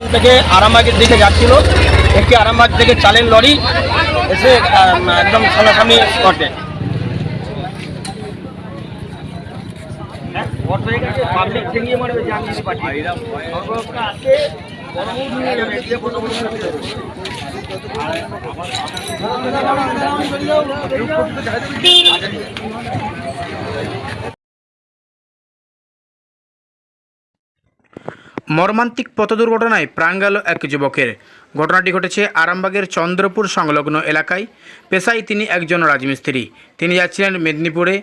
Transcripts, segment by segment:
থেকে আরামবাগের দিকে যাচ্ছিল। একটি আরামবাগ থেকে চালের লরি এসে একদম সামনাসামনি পাবলিক মর্মান্তিক পথ দুর্ঘটনায় প্রাণ গেল এক যুবকের। ঘটনাটি ঘটেছে আরামবাগের চন্দ্রপুর সংলগ্ন এলাকায়। পেশায় তিনি একজন রাজমিস্ত্রি। তিনি যাচ্ছিলেন মেদিনীপুরে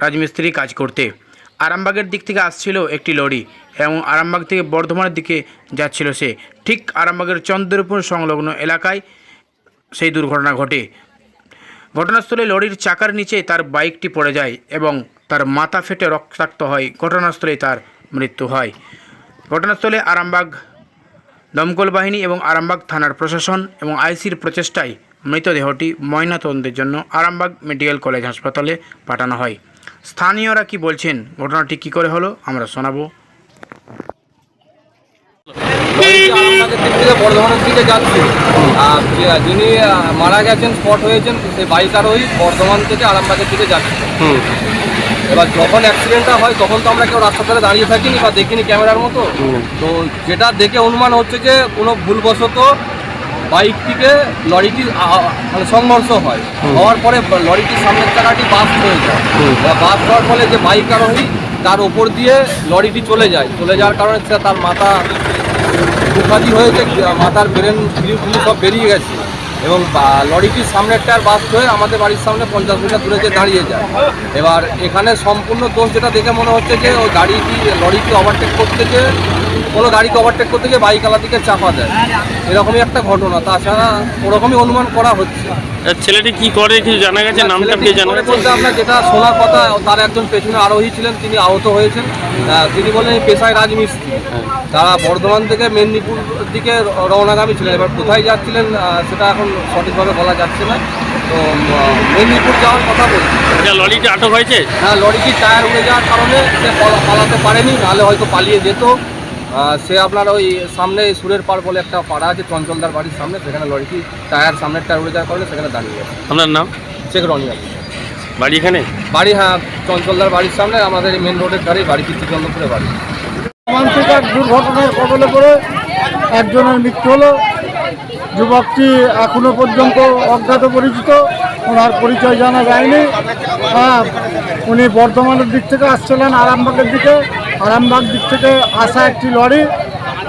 রাজমিস্ত্রি কাজ করতে। আরামবাগের দিক থেকে আসছিল একটি লরি এবং আরামবাগ থেকে বর্ধমানের দিকে যাচ্ছিল সে। ঠিক আরামবাগের চন্দ্রপুর সংলগ্ন এলাকায় সেই দুর্ঘটনা ঘটে। ঘটনাস্থলে লরির চাকার নিচে তার বাইকটি পড়ে যায় এবং তার মাথা ফেটে রক্তাক্ত হয়। ঘটনাস্থলেই তার মৃত্যু হয়। ঘটনাস্থলে আরামবাগ দমকল বাহিনী এবং আরামবাগ থানার প্রশাসন এবং আইসির প্রচেষ্টায় মৃতদেহটি ময়নাতদন্তের জন্য আরামবাগ মেডিকেল কলেজ হাসপাতালে পাঠানো হয়। স্থানীয়রা কি বলছেন? ঘটনাটি কি করে হলো? আমরা শোনাবো। লরিটি আরামবাগের দিক থেকে বর্ধমানের দিকে যাচ্ছে। আর যিনি মারা গেছেন স্পট হয়েছেন সেই বাইক আরোহী বর্ধমান থেকে আরামবাগের দিকে যাচ্ছে। এবার যখন অ্যাক্সিডেন্টটা হয় তখন তো আমরা কেউ রাস্তা ধারে দাঁড়িয়ে থাকিনি বা দেখিনি ক্যামেরার মতো। তো যেটা দেখে অনুমান হচ্ছে যে কোনো ভুলবশত বাইকটিকে লরিটি মানে সংঘর্ষ হয়। হওয়ার পরে লরিটির সামনের চাকাটি বাস্ট হয়ে যায়। বাস্ট হওয়ার ফলে যে বাইক আরোহী তার ওপর দিয়ে লরিটি চলে যায়। চলে যাওয়ার কারণে তার মাথা দুখাজি হয়েছে মাথার ব্রেন ফিলি সব বেরিয়ে গেছে। এবং লরিটির সামনের টায়ার বাস্ট হয়ে আমাদের বাড়ির সামনে পঞ্চাশ মিটার দূরে যে দাঁড়িয়ে যায়। এবার এখানে সম্পূর্ণ দোষ যেটা দেখে মনে হচ্ছে যে, ওই গাড়িটি লরিটি ওভারটেক করতে গিয়ে কোনো গাড়িকে ওভারটেক করতে গিয়ে বাইক আলাদিকে চাপা দেয়। এরকমই একটা ঘটনা তাছাড়া ওরকমই অনুমান করা হচ্ছে। ছেলেটি কি করে কিছু জানা গেছে? নামটা কি জানা গেছে বলতে আপনার যেটা শোনার কথা তার একজন পেছনে আরোহী ছিলেন তিনি আহত হয়েছেন। তিনি বলেন এই পেশায় রাজমিস্ত্রি। তারা বর্ধমান থেকে মেদিনীপুর দিকে রওনাগামী ছিলেন। এবার কোথায় যাচ্ছিলেন সেটা এখন সঠিকভাবে বলা যাচ্ছে না। তো মেদিনীপুর যাওয়ার কথা বলছি। লরিটি আটক হয়েছে? হ্যাঁ লরিটি টায়ার উড়ে যাওয়ার কারণে সে পালাতে পারেনি নাহলে হয়তো পালিয়ে যেত। সে আপনার ওই সামনে সুরের পাড় বলে একটা পাড়া আছে চঞ্চলদার বাড়ির সামনে সেখানে লরিটি টায়ার সামনের টায়ার উড়ে যাওয়ার কারণে সেখানে দাঁড়িয়ে গেছে। আপনার নাম? শেখ রনিয়া বাড়ি এখানে? বাড়ি হ্যাঁ চঞ্চলদার বাড়ির সামনে আমাদের মেন রোডের ধারে বাড়ি কীর্তিচন্দ্রপুরে বাড়ি। মর্মান্তিক এক দুর্ঘটনার কবলে পড়ে একজনের মৃত্যু হলো। যুবকটি এখনও পর্যন্ত অজ্ঞাত পরিচিত ওনার পরিচয় জানা যায়নি। হ্যাঁ উনি বর্ধমানের দিক থেকে আসছিলেন আরামবাগের দিকে। আরামবাগ দিক থেকে আসা একটি লরি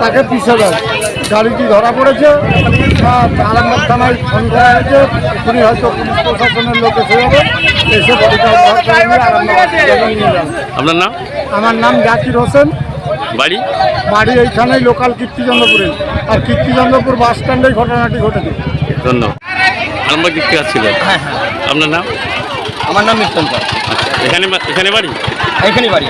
তাকে পিছিয়ে দেয়। গাড়িটি ধরা পড়েছে আরামবাগ থানায় ফোন করা হয়েছে। উনি হয়তো পুলিশ প্রশাসনের লোক এসে যাবে এসে আপনার নাম? আমার নাম জাকির হোসেন। বাড়ি? বাড়ি এইখানেই লোকাল কীর্তিচন্দ্রপুরে। আর কীর্তিচন্দ্রপুর বাস স্ট্যান্ডেই ঘটনাটি ঘটেছে। ধন্যবাদ। আরামবাগ দিক থেকে আসছিল হ্যাঁ হ্যাঁ। আপনার নাম? আমার নাম মৃত্যুঞ্জয় এখানে এখানে বাড়ি? এখানে বাড়ি।